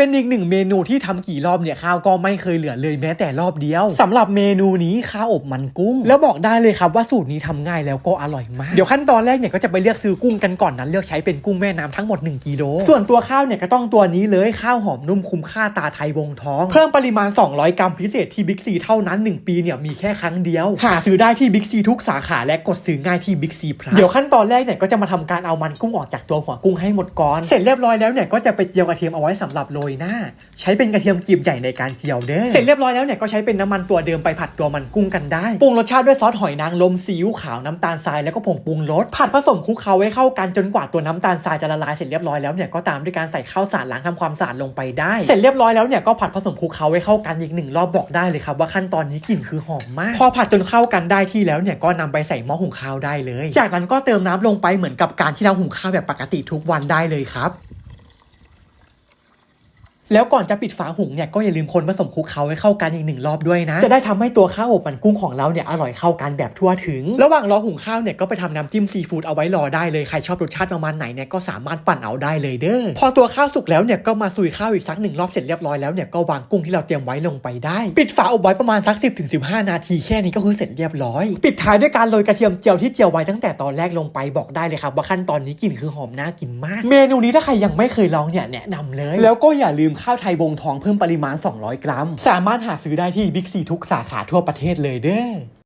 เป็นอีกหนึ่งเมนูที่ทำกี่รอบเนี่ยข้าวก็ไม่เคยเหลือเลยแม้แต่รอบเดียวสำหรับเมนูนี้ข้าวอบมันกุ้ง แล้วบอกได้เลยครับว่าสูตรนี้ทำง่ายแล้วก็อร่อยมาก เดี๋ยวขั้นตอนแรกเนี่ยก็จะไปเลือกซื้อกุ้งกันก่อนนั้น เลือกใช้เป็นกุ้งแม่น้ำทั้งหมด1กิโลส่วนตัวข้าวเนี่ยก็ต้องตัวนี้เลยข้าวหอมนุ่มคุ้มค่าตาไทยวงทอง เพิ่มปริมาณ 200 กรัมพิเศษที่บิ๊กซีเท่านั้น 1 ปีเนี่ยมีแค่ครั้งเดียว หาซื้อได้ที่บิ๊กซีทุกสาขาและกดซื้อง่ายที่บิ๊กซีพลัสเดี๋ยวขั้นตอนแรกเนี่ยก็จะมาทำการเอามันกุ้งออกจากตัวหัวกุ้งให้หมดก่อน เสร็จเรียบร้อยแล้วเนี่ยก็จะไปเจียวกระเทียมเอาไว้สำหรับโรยหน้า ใช้เป็นกระเทียมกรีบใหญ่ในการเจียวเด้อเสร็จเรียบร้อยแล้วเนี่ยก็ใช้เป็นน้ำมันตัวเดิมไปผัดตัวมันกุ้งกันได้ปรุงรสชาติด้วยซอสหอยนางรมซีอิ๊วขาวน้ำตาลทรายแล้วก็ผงปรุงรสผัดผสมคลุกเคล้าไว้เข้ากันจนกว่าตัวน้ำตาลทรายจะละลายเสร็จเรียบร้อยแล้วเนี่ยก็ตามด้วยการใส่ข้าวสารล้างทำความสะอาดลงไปได้ เสร็จเรียบร้อยแล้วเนี่ยก็ผัดผสมคลุกเคล้าไว้เข้ากันอีกหนึ่งรอบบอกได้เลยครับว่าขั้นตอนนี้กลิ่นคือหอมมาก พอผัดจนเข้ากันได้ที่แล้วเนี่ยก็นำไปใส่หม้อหุงข้าวได้เลย จากนั้นก็เติมน้ำลงไปเหมือนกับการที่เราหุงข้าวแบบปกติทุกวันได้เลยครับ แล้วก่อนจะปิดฝาหุงเนี่ยก็อย่าลืมคนผสมคลุกเคล้าให้เข้ากันอีกหนึ่งรอบด้วยนะ จะได้ทำให้ตัวข้าวอบมันกุ้งของเราเนี่ยอร่อยเข้ากันแบบทั่วถึง ระหว่างรอหุงข้าวเนี่ยก็ไปทำน้ำจิ้มซีฟู้ดเอาไว้รอได้เลยใครชอบรสชาติประมาณไหนเนี่ยก็สามารถปั่นเอาได้เลยเด้อพอตัวข้าวสุกแล้วเนี่ยก็มาซุยข้าวอีกสักหนึ่งรอบเสร็จเรียบร้อยแล้วเนี่ยก็วางกุ้งที่เราเตรียมไว้ลงไปได้ ปิดฝาอบไว้ประมาณสัก 10-15ถึงนาทีแค่นี้ก็คือเสร็จเรียบร้อย ปิดท้ายด้วยการโรยกระเทียมเจียวที่เจียวไว้ตั้งแต่ตอนแรกลงไปบอกได้เลยครับว่าขั้นตอนนี้กลิ่นคือหอมน่ากินมาก เมนูนี้ถ้าใครยังไม่เคยลองเนี่ยแนะนำเลย แล้วก็อย่าลืมข้าวไทยวงทองเพิ่มปริมาณ 200 กรัม สามารถหาซื้อได้ที่บิ๊กซีทุกสาขาทั่วประเทศเลยเด้อ